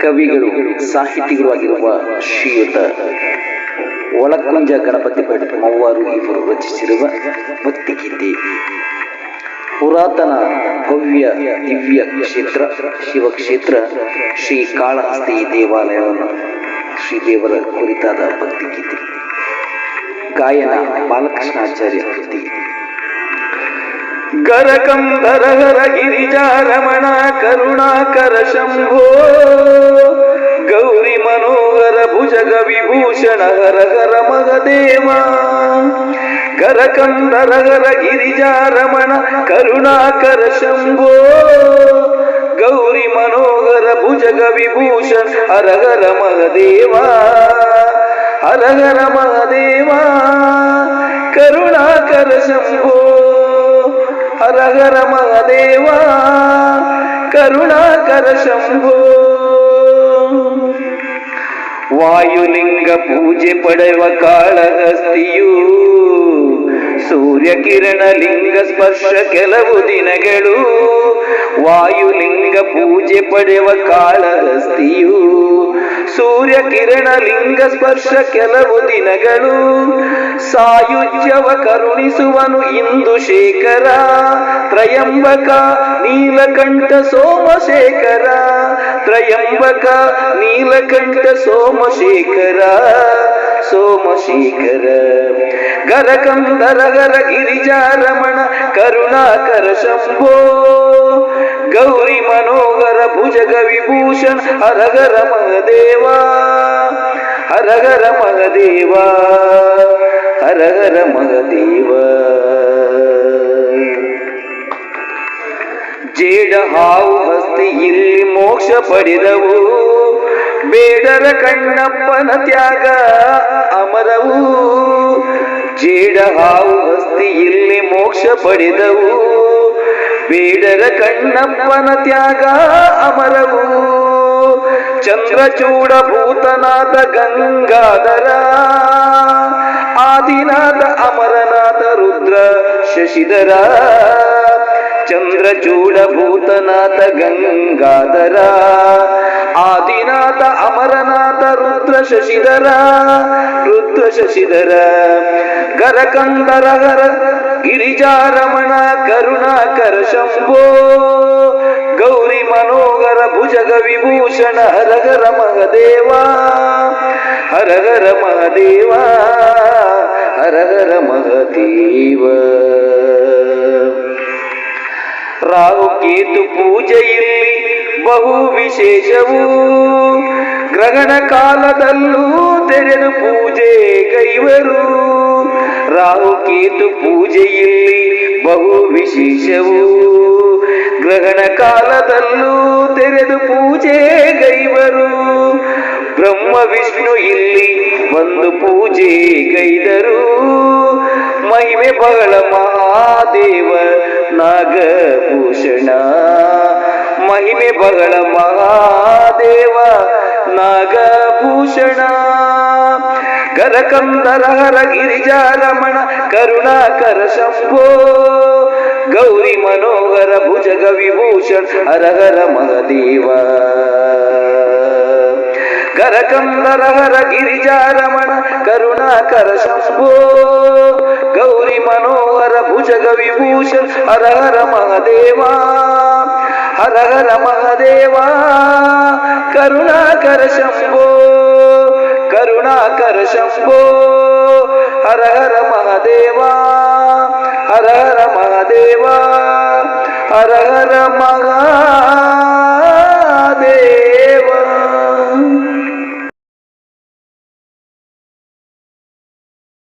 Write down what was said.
ಕವಿಗಳು, ಸಾಹಿತಿಗಳು ಆಗಿರುವ ಶ್ರೀಯುತ ಒಳಕುಂಜ ಗಣಪತಿ ಭಟ್ ಮೂವರು ಇವರು ರಚಿಸಿರುವ ಭಕ್ತಿಗೀತೆ ಪುರಾತನ ಭವ್ಯ ದಿವ್ಯ ಕ್ಷೇತ್ರ, ಶಿವಕ್ಷೇತ್ರ, ಶ್ರೀ ಕಾಳಹಸ್ತಿ ದೇವಾಲಯವನ್ನು ಶ್ರೀದೇವರ ಕುರಿತಾದ ಭಕ್ತಿಗೀತೆ ಗಾಯನ ಬಾಲಕೃಷ್ಣಾಚಾರ್ಯ ಕೃತಿ. ಗರಕಂಧರ ಹರ ಗಿರಿಜಾರಮಣ ಕರುಣಾಕರ ಶಂಭೋ. ಗೌರಿ ಮನೋಹರ ಭುಜಗ ವಿಭೂಷಣ ಹರ ಹರ ಮಗದೇವ ಕರಕಂಬರ ಹರ ಗಿರಿಜಾರಮಣ ಕರುಣಾಕರ ಶಂಭೋ. ಗೌರಿ ಮನೋಹರ ಭುಜಗ ವಿಭೂಷಣ ಹರ ಹರ ಮಗದೇವ ಹರ ಹರ ಮಹದೇವ. ಕರುಣಾಕರ ಶಂಭೋ. ಹರ ಹರ ಮಹದೇವ, ಕರುಣಾಕರ ಶಂಭೋ. ವಾಯುಲಿಂಗ ಪೂಜೆ ಪಡೆಯುವ ಕಾಳಹಸ್ತಿಯು ಸೂರ್ಯ ಕಿರಣ ಲಿಂಗ ಸ್ಪರ್ಶ ಕೆಲವು ದಿನಗಳು. ವಾಯುಲಿಂಗ ಪೂಜೆ ಪಡೆಯುವ ಕಾಳಹಸ್ತಿಯು ಸೂರ್ಯ ಕಿರಣ ಲಿಂಗ ಸ್ಪರ್ಶ ಕೆಲವು ದಿನಗಳು. ಸಾಯುಜ್ಯವ ಕರುಣಿಸುವನು ಇಂದು ಶೇಖರ. ತ್ರಯಂಬಕ ನೀಲಕಂಠ ಸೋಮಶೇಖರ. ತ್ರಯಂಬಕ ನೀಲಕಂಠ ಸೋಮಶೇಖರ. ಸೋಮಶೇಖರ. ಗರಕಂದರ ಗರ ಗಿರಿಜಾರಮಣ, ಕರುಣಾಕರ ಶಂಭೋ. ಗೌರಿ ಮನೋಹರ ಭುಜಗ ವಿಭೂಷಣ ಹರಗರ ಮಹದೇವ. ಹರಗರ ಮಹದೇವ. ಹರಗರ ಮಹದೇವ. ಜೇಡ ಹಾವು ಹಸ್ತಿ ಇಲ್ಲಿ ಮೋಕ್ಷ ಪಡೆದವು. ಬೇಡರ ಕಣ್ಣಪ್ಪನ ತ್ಯಾಗ, ಅಮರವು. ಜೇಡ ಹಾವು ಹಸ್ತಿ ಇಲ್ಲಿ ಮೋಕ್ಷ ಪಡೆದವು. ಬೇಡರ ಕಣ್ಣಪ್ಪನ ತ್ಯಾಗ, ಅಮರವು. ಚಂದ್ರಚೂಡ ಭೂತನಾಥ ಗಂಗಾಧರ ಆದಿನಾಥ ಅಮರನಾಥ ರುದ್ರ ಶಶಿಧರ. ಚಂದ್ರಚೂಡ ಭೂತನಾಥ ಗಂಗಾಧರ, ಆದಿನಾಥ ಅಮರನಾಥ ರುದ್ರ ಶಶಿಧರ ರುದ್ರ ಶಶಿಧರ, ಗರಕಂದರ ಹರ ಗಿರಿಜಾರಮಣ ಕರುಣಾಕರ ಶಂಭೋ, ಗೌರಿ ಮನೋಹರ ಭುಜಗ ವಿಭೂಷಣ ಹರಹರ ಮಹದೇವ ಹರಹರ ಮಹದೇವ ಹರಹರ ಮಹದೇವ. ರಾಹು ಕೇತು ಪೂಜೆಯಲ್ಲಿ ಬಹು ವಿಶೇಷವು. ಗ್ರಹಣ ಕಾಲದಲ್ಲೂ ತೆರೆದು ಪೂಜೆ ಕೈವರು. ರಾಹು ಕೇತು ಪೂಜೆಯಲ್ಲಿ ಬಹು ವಿಶೇಷವು. ಗ್ರಹಣ ಕಾಲದಲ್ಲೂ ತೆರೆದು ಪೂಜೆ ಕೈವರು. ಬ್ರಹ್ಮ ವಿಷ್ಣು ಇಲ್ಲಿ ಒಂದು ಪೂಜೆ ಕೈದರು. ಮಹಿಮೆ ಬಹಳ ಮಹಾದೇವ ಬಹಳ ಮಹಾದೇವ ನಾಗಭೂಷಣ ಕರಕಂದರ ಹರ ಗಿರಿಜಾರಮಣ ಕರುಣಾಕರ ಶಂಭೋ, ಗೌರಿ ಮನೋಹರ ಭುಜಗ ವಿಭೂಷಣ ಹರಹರ ಮಹದೇವ. ಕರಕಂದರ ಹರ ಗಿರಿಜಾರಮಣ ಕರುಣಾಕರ ಶಂಭೋ, ಗೌರಿ ಮನೋಹರ ಭುಜಗ ವಿಭೂಷಣ ಹರ ಹರ ಮಹದೇವ. ಹರ ಹರ ಮಹದೇವ ಕರುಣಾಕರ ಶಂಭೋ ಕರುಣಾಕರ ಶಂಭೋ ಹರ ಹರ ಮಹದೇವ ಹರ ಹರ ಮಹದೇವ ಹರ ಹರ ಮಹಾದೇವ